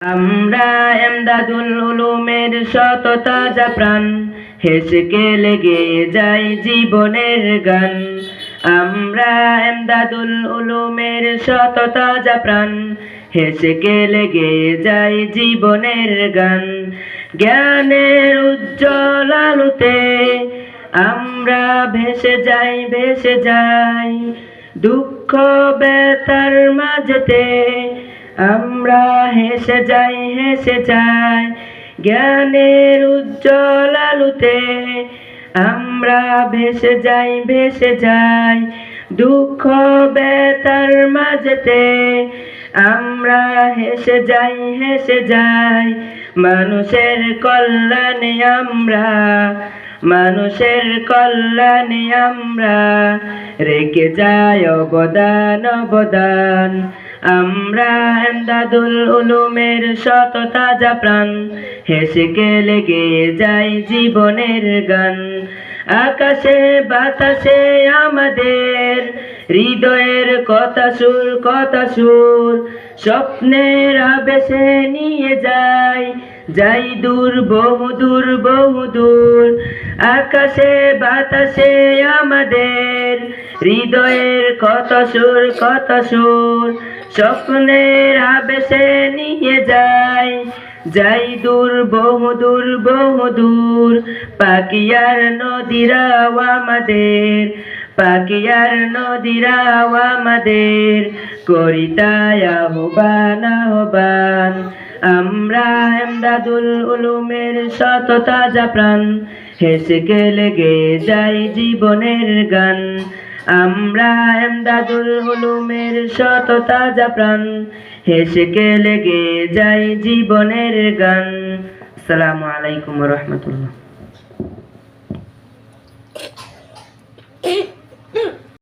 আমরা এমদাদুল উলুমের শত তাজা প্রাণ, হেসকে লেগে যাই জীবনের গান। আমরা এমদাদুল উলুমের শত তাজা প্রাণ, হেসকে লেগে যাই জীবনের গান। জ্ঞানের উজ্জ্বল আলোতে আমরা ভেসে যাই ভেসে যাই। দুঃখ বেতার মাঝেতে আমরা হেসে যাই হেসে যাই, জ্ঞানের উজ্জ্বল আলোতে। আমরা ভেসে যাই ভেসে যাই, দুঃখ বেতার মাঝেতে। আমরা হেসে যাই হেসে যাই, মানুষের কল্যাণে আমরা মানুষের কল্যাণে আমরা রেখে যাই অবদান অবদান। আমরা এমদাদুল উলুমের শত তাজা প্রাণ হেসে লেগে যাই জীবনের গান। আকাশে, বাতাসে আমাদের হৃদয়ের কথা সুর কথা সুর। স্বপ্নের আবেশে নিয়ে যাই যাই দূর, বহু দূর বহু দূর। আকাশে, বাতাসে আমাদের হৃদয়ের কত সুর কত সুর। স্বপ্নের আবেশে নিয়ে যাই যাই দূর, বহু দূর বহু দূর। পাকিয়ার নদীরাও আমাদের পাকিয়ার নদীরাও আমাদের করিতায় আহ্বান আহ্বান। আমরা এমদাদুল উলুমের শত তাজা প্রাণ হেসে লেগে যাই জীবনের গান। আমরা এমদাদুল উলুমের শত তাজা প্রাণ হেসে লেগে যাই জীবনের গান। আসসালামু আলাইকুম রহমতুল্লাহ।